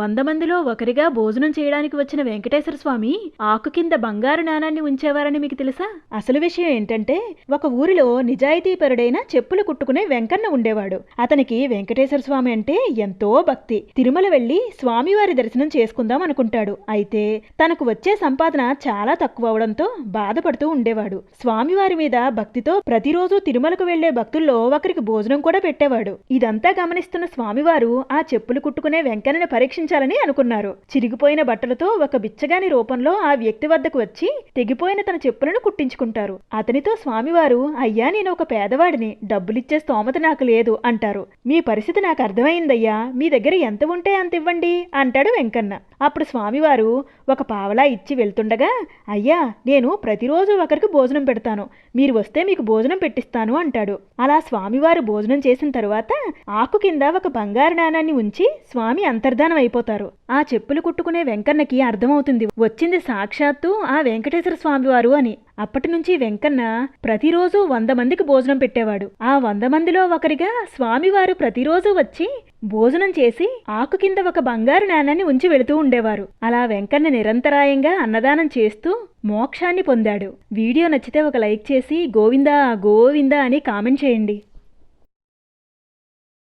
వంద మందిలో ఒకరిగా భోజనం చేయడానికి వచ్చిన వెంకటేశ్వర స్వామి ఆకు కింద బంగారు నాణాన్ని ఉంచేవారని మీకు తెలుసా? అసలు విషయం ఏంటంటే ఒక ఊరిలో నిజాయితీపరుడైన చెప్పులు కుట్టుకునే వెంకన్న ఉండేవాడు. అతనికి వెంకటేశ్వర స్వామి అంటే ఎంతో భక్తి. తిరుమల వెళ్ళి స్వామివారి దర్శనం చేసుకుందాం అనుకుంటాడు. అయితే తనకు వచ్చే సంపాదన చాలా తక్కువ అవడంతో బాధపడుతూ ఉండేవాడు. స్వామివారి మీద భక్తితో ప్రతిరోజు తిరుమలకు వెళ్ళే భక్తుల్లో ఒకరికి భోజనం కూడా పెట్టేవాడు. ఇదంతా గమనిస్తున్న స్వామివారు ఆ చెప్పులు కుట్టుకునే వెంకన్నని పరీక్షించాలని అనుకున్నారు. చిరిగిపోయిన బట్టలతో ఒక బిచ్చగాని రూపంలో ఆ వ్యక్తి వద్దకు వచ్చి తెగిపోయిన తన చెప్పులను కుట్టించుకుంటారు. అతనితో స్వామివారు అయ్యా నేను ఒక పేదవాడిని. డబ్బులిచ్చే స్తోమత నాకు లేదు అంటారు. మీ పరిస్థితి నాకు అర్థమైందయ్యా. మీ దగ్గర ఎంత ఉంటే అంత ఇవ్వండి అంటాడు వెంకన్న. అప్పుడు స్వామివారు ఒక పావలా ఇచ్చి వెళ్తుండగా అయ్యా నేను ప్రతిరోజు ఒకరికి భోజనం పెడతాను. మీరు వస్తే మీకు భోజనం పెట్టిస్తాను అంటాడు. అలా స్వామివారు భోజనం చేసిన తరువాత ఆకు కింద ఒక బంగారు నాణాన్ని ఉంచి స్వామి అంతర్ధానం అయిపోతారు. ఆ చెప్పులు కుట్టుకునే వెంకన్నకి అర్థమవుతుంది. వచ్చింది సాక్షాత్తు ఆ వెంకటేశ్వర స్వామివారు అని. అప్పటి నుంచి వెంకన్న ప్రతిరోజు వంద మందికి భోజనం పెట్టేవాడు. ఆ వంద మందిలో ఒకరిగా స్వామివారు ప్రతిరోజు వచ్చి భోజనం చేసి ఆకు కింద ఒక బంగారు నాణాన్ని ఉంచి వెళుతూ ఉండేవారు. అలా వెంకన్న నిరంతరాయంగా అన్నదానం చేస్తూ మోక్షాన్ని పొందాడు. వీడియో నచ్చితే ఒక లైక్ చేసి గోవిందా గోవిందా అని కామెంట్ చేయండి.